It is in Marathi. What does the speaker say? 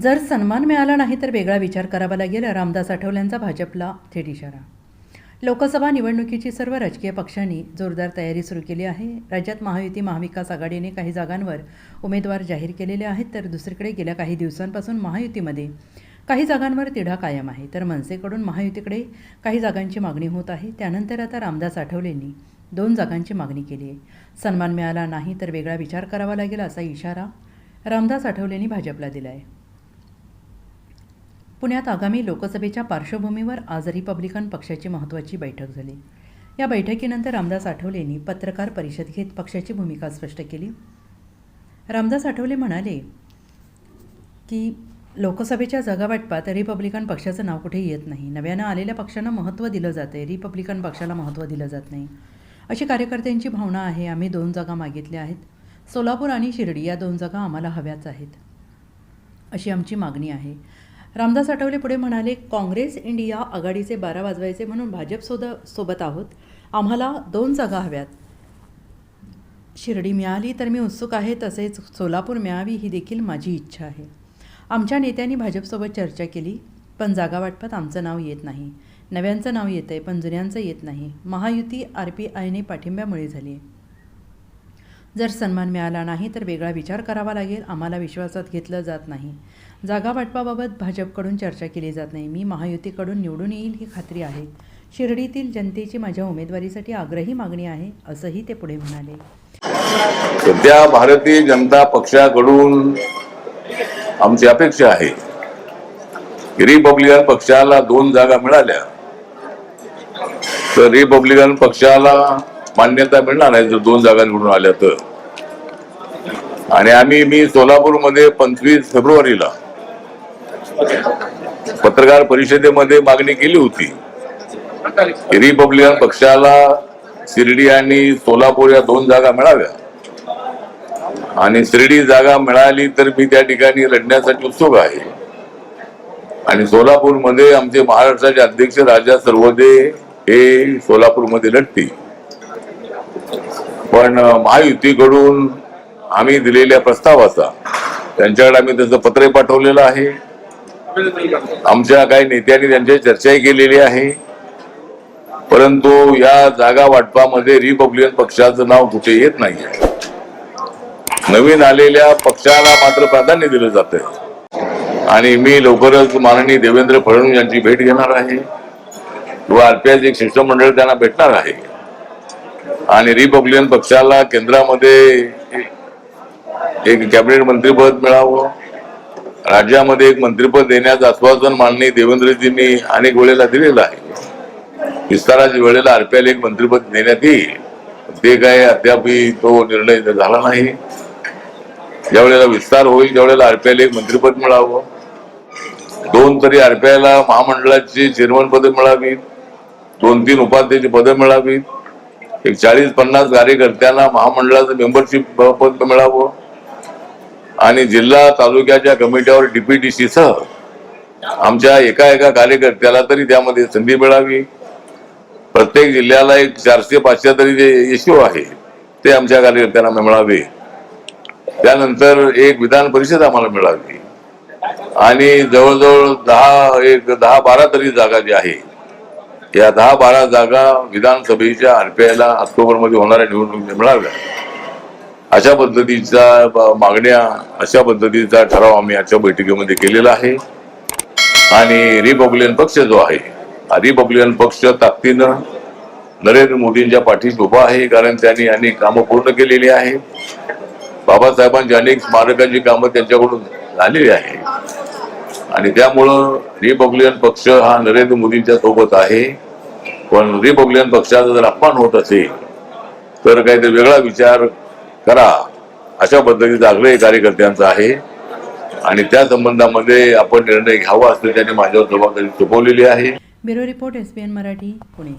जर सन्मान मिळाला नाही तर वेगळा विचार करावा लागेल रामदास आठवल्यांचा भाजपला थेट इशारा. लोकसभा निवडणुकीची सर्व राजकीय पक्षांनी जोरदार तयारी सुरू केली आहे. राज्यात महायुती महाविकास आघाडीने काही जागांवर उमेदवार जाहीर केलेले आहेत तर दुसरीकडे गेल्या काही दिवसांपासून महायुतीमध्ये काही जागांवर तिढा कायम आहे. तर मनसेकडून महायुतीकडे काही जागांची मागणी होत आहे. त्यानंतर आता रामदास आठवलेंनी दोन जागांची मागणी केली आहे. सन्मान मिळाला नाही तर वेगळा विचार करावा लागेल असा इशारा रामदास आठवलेंनी भाजपला दिला आहे पुण्यात आगामी लोकसभेच्या पार्श्वभूमीवर आज रिपब्लिकन पक्षाची महत्त्वाची बैठक झाली. या बैठकीनंतर रामदास आठवलेंनी पत्रकार परिषद घेत पक्षाची भूमिका स्पष्ट केली. रामदास आठवले म्हणाले की लोकसभेच्या जागावाटपात रिपब्लिकन पक्षाचं नाव कुठे येत नाही. नव्यानं आलेल्या पक्षांना महत्त्व दिलं जातं आहे रिपब्लिकन पक्षाला महत्त्व दिलं जात नाही. अशी कार्यकर्त्यांची भावना आहे आम्ही दोन जागा मागितल्या आहेत. सोलापूर आणि शिर्डी या दोन जागा आम्हाला हव्याच आहेत. अशी आमची मागणी आहे. रामदास आठवले पुढे म्हणाले काँग्रेस इंडिया आघाडीचे बारा वाजवायचे म्हणून भाजप सोद सोबत आहोत. आम्हाला दोन जागा हव्यात. शिर्डी मिळाली तर मी उत्सुक आहे तसेच सोलापूर मिळावी ही देखील माझी इच्छा आहे. आमच्या नेत्यांनी भाजपसोबत चर्चा केली पण जागा वाटपात आमचं नाव येत नाही. नव्यांचं नाव येतं आहे पण जुन्यांचं येत नाही. महायुती आर पी आयने पाठिंब्यामुळे झाली आहे जर सन्मान मिळाला नाही तर वेगळा विचार करावा लागेल. आम्हाला विश्वासात घेतलं जात नाही. जागा वाटपाबाबत भाजपकडून चर्चा केली जात नाही. मी महायुतीकडून निवडून येईल ही खात्री आहे. शिर्डीतील जनतेची माझ्या उमेदवारीसाठी आग्रही मागणी आहे असंही ते पुढे म्हणाले. सध्या भारतीय जनता पक्षाकडून आमची अपेक्षा आहे. रिपब्लिकन पक्षाला दोन जागा मिळाल्या. तर रिपब्लिकन पक्षाला मान्यता मिळणार आहे जर दोन जागा निवडून आल्या तर. आणि आम्ही मी सोलापूरमध्ये पंचवीस फेब्रुवारीला पत्रकार परिषदेमध्ये मागणी केली होती. रिपब्लिकन पक्षाला शिर्डी आणि सोलापूर या दोन जागा मिळाव्या. आणि शिर्डी जागा मिळाली तर मी त्या ठिकाणी लढण्यासाठी उत्सुक आहे. आणि सोलापूरमध्ये आमचे महाराष्ट्राचे अध्यक्ष राजा सर्वदे हे सोलापूरमध्ये लढतील. पण महायुतीकडून आम्ही दिलेल्या प्रस्तावाचा त्यांच्याकडे आम्ही त्याचं पत्र पाठवलेलं आहे. आमच्या काही नेत्यांनी त्यांच्या चर्चाही केलेली आहे. परंतु या जागा वाटपामध्ये रिपब्लिकन पक्षाचं नाव कुठे येत नाही आहे नवीन आलेल्या पक्षाला मात्र प्राधान्य दिलं जात आणि मी लवकरच माननीय देवेंद्र फडणवीस यांची भेट घेणार आहे. व आरपीआयचे एक शिष्टमंडळ त्यांना भेटणार आहे. आणि रिपब्लिकन पक्षाला केंद्रामध्ये एक कॅबिनेट मंत्रीपद मिळावं. राज्यामध्ये एक मंत्रीपद देण्याचं आश्वासन माननीय देवेंद्रजींनी अनेक वेळेला दिलेलं आहे. विस्ताराच्या वेळेला आरपीआयला एक मंत्रीपद देण्यात येईल. ते काय अद्यापही तो निर्णय झाला नाही. ज्या वेळेला विस्तार होईल त्यावेळेला आरपीआयला एक मंत्रीपद मिळावं. दोन तरी आरपीआयला महामंडळाची चेअरमन पदं मिळावीत. दोन तीन उपाध्यक्ष पदं मिळावीत. एक चाळीस पन्नास कार्यकर्त्यांना महामंडळाचं मेंबरशिप पद मिळावं. आणि जिल्हा तालुक्याच्या कमिट्यावर डीपीटीसी सह आमच्या एका एका कार्यकर्त्याला तरी त्यामध्ये संधी मिळावी. प्रत्येक जिल्ह्याला एक चारशे पाचशे तरी जे इश्यू आहे ते आमच्या कार्यकर्त्यांना मिळावे. त्यानंतर एक विधान परिषद आम्हाला मिळावी. आणि जवळजवळ दहा एक दहा बारा तरी जागा जी आहे या दहा बारा जागा विधानसभेच्या आरपीआयला ऑक्टोबरमध्ये होणाऱ्या निवडणुकीत मिळाव्या अशा पद्धतीच्या मागण्या अशा पद्धतीचा ठराव आम्ही आजच्या बैठकीमध्ये केलेला आहे. आणि रिपब्लिकन पक्ष जो आहे रिपब्लिकन पक्ष ताकदीनं नरेंद्र मोदींच्या पाठीशी उभा आहे कारण त्यांनी अनेक कामं पूर्ण केलेली आहे बाबासाहेबांची अनेक स्मारकांची कामं त्यांच्याकडून झालेली आहे आणि त्यामुळं रिपब्लिकन पक्ष हा नरेंद्र मोदींच्या सोबत आहे. पण रिपब्लिकन पक्षाचा जर अपमान होत असेल तर काहीतरी वेगळा विचार करा. अशा पद्धतीचा आग्रह कार्यकर्त्यांचा आहे. आणि त्या संबंधामध्ये आपण निर्णय घ्यावा असं त्यांनी माझ्यावर जबाबदारी सोपवलेली आहे. Bureau report S Marathi Pune.